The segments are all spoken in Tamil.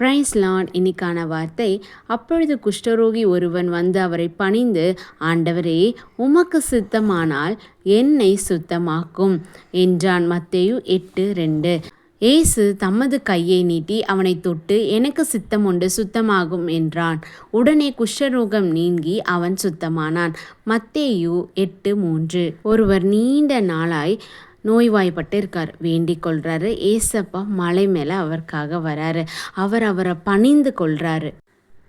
பிரைஸ் லார்ட் இன்னைக்கான வார்த்தை. அப்பொழுது குஷ்டரோகி ஒருவன் வந்து அவரை பணிந்து ஆண்டவரே உமக்கு சித்தமானால் என்னை சுத்தமாக்கும் என்றான் மத்தேயு எட்டு ரெண்டு. ஏசு தமது கையை நீட்டி அவனை தொட்டு எனக்கு சித்தம் உண்டு சுத்தமாகும் என்றான். உடனே குஷ்டரோகம் நீங்கி அவன் சுத்தமானான். மத்தேயு எட்டு மூன்று. ஒருவர் நீண்ட நாளாய் நோய்வாய்ப்பட்டு இருக்கார் வேண்டிக் கொள்கிறாரு ஏசப்பா மலை மேலே அவருக்காக வராரு. அவர் அவரை பணிந்து கொள்கிறாரு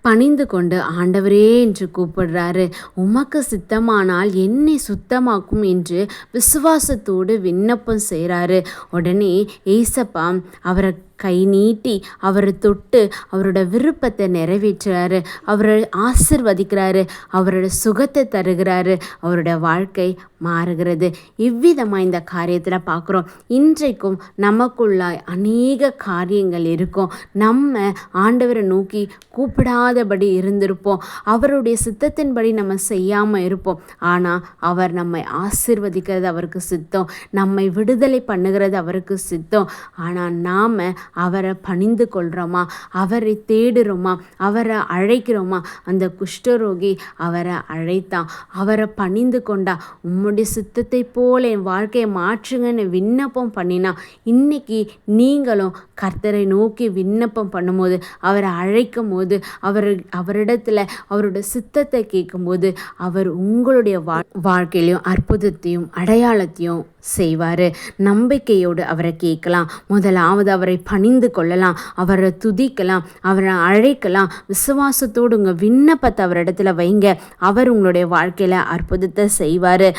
பணிந்து கொண்டு ஆண்டவரே என்று கூப்பிடுறாரு. உமக்கு சித்தமானால் என்னை சுத்தமாக்கும் என்று விசுவாசத்தோடு விண்ணப்பம் செய்கிறாரு. உடனே ஏசப்பா அவரை கை நீட்டி அவரை தொட்டு அவரோட விருப்பத்தை நிறைவேற்றுறாரு. அவரை ஆசிர்வதிக்கிறாரு. அவரோட சுகத்தை தருகிறாரு. அவரோட வாழ்க்கை மாறுகிறது. இவ்விதமாக இந்த காரியத்தில் பார்க்குறோம். இன்றைக்கும் நமக்குள்ள அநேக காரியங்கள் இருக்கும். நம்ம ஆண்டவரை நோக்கி கூப்பிடாதபடி இருந்திருப்போம். அவருடைய சித்தத்தின்படி நம்ம செய்யாமல் இருப்போம். ஆனால் அவர் நம்மை ஆசிர்வதிக்கிறது அவருக்கு சித்தம். நம்மை விடுதலை பண்ணுகிறது அவருக்கு சித்தம். ஆனால் நாம் அவரை பணிந்து கொள்கிறோமா அவரை தேடுறோமா? அவரை அழைக்கிறோமா? அந்த குஷ்டரோகி அவரை அழைத்தான் அவரை பணிந்து கொண்டா உம்முடைய சித்தத்தை போல என் வாழ்க்கையை மாற்றுங்கன்னு விண்ணப்பம் பண்ணினா இன்னைக்கு நீங்களும் கர்த்தரை நோக்கி விண்ணப்பம் பண்ணும்போது அவரை அழைக்கும் போது அவர் அவர் அவரிடத்துல அவரோட சித்தத்தை கேட்கும்போது அவர் உங்களுடைய வா வாழ்க்கையிலையும் அற்புதத்தையும் அடையாளத்தையும் செய்வார். நம்பிக்கையோடு அவரை கேட்கலாம். முதலாவது அவரை பணிந்து கொள்ளலாம். அவரை துதிக்கலாம். அவரை அழைக்கலாம். விசுவாசத்தோடு உங்கள் விண்ணப்பத்தை அவரிடத்துல வைங்க. அவர் உங்களுடைய வாழ்க்கையில் அற்புதத்தை செய்வார்.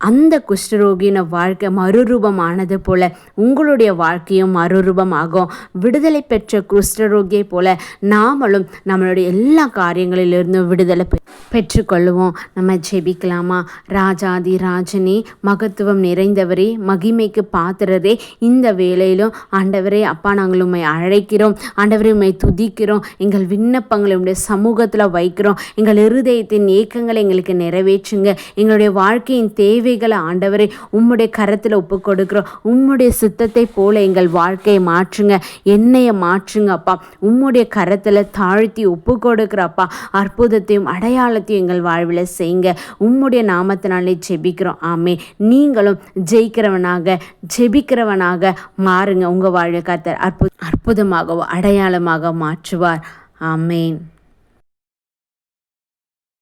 அந்த குஷ்டரோகியின வாழ்க்கை மறுரூபமானது போல உங்களுடைய வாழ்க்கையும் மறுரூபமாகும். விடுதலை பெற்ற குஷ்டரோகியை போல நாமளும் நம்மளுடைய எல்லா காரியங்களிலிருந்தும் விடுதலை பெற்றுக்கொள்வோம் நம்ம ஜெபிக்கலாமா? ராஜாதி ராஜனே மகத்துவம் நிறைந்தவரே மகிமைக்கு பாத்திரரே இந்த வேலையிலும் ஆண்டவரே அப்பா நாங்கள் உண்மை அழைக்கிறோம். ஆண்டவரே உண்மை துதிக்கிறோம். எங்கள் விண்ணப்பங்களை உடைய சமூகத்தில் வைக்கிறோம். எங்கள் இருதயத்தின் ஏக்கங்களை எங்களுக்கு நிறைவேற்றுங்க. எங்களுடைய வாழ்க்கையின் தேவை தேவைகளை ஆண்டவரே உம்முடைய கரத்தில் ஒப்பு கொடுக்குறோம். உம்முடைய சுத்தத்தை போல எங்கள் வாழ்க்கையை மாற்றுங்க. என்னையை மாற்றுங்க அப்பா. உம்முடைய கரத்தில் தாழ்த்தி ஒப்பு கொடுக்குறப்பா அற்புதத்தையும் அடையாளத்தையும் எங்கள் வாழ்வில் செய்யுங்க. உம்முடைய நாமத்தினாலே ஜெபிக்கிறோம். ஆமே நீங்களும் ஜெயிக்கிறவனாக ஜெபிக்கிறவனாக மாறுங்க. உங்கள் வாழ்வை கத்தர் அற்பு அற்புதமாகவோ அடையாளமாக மாற்றுவார். ஆமேன்.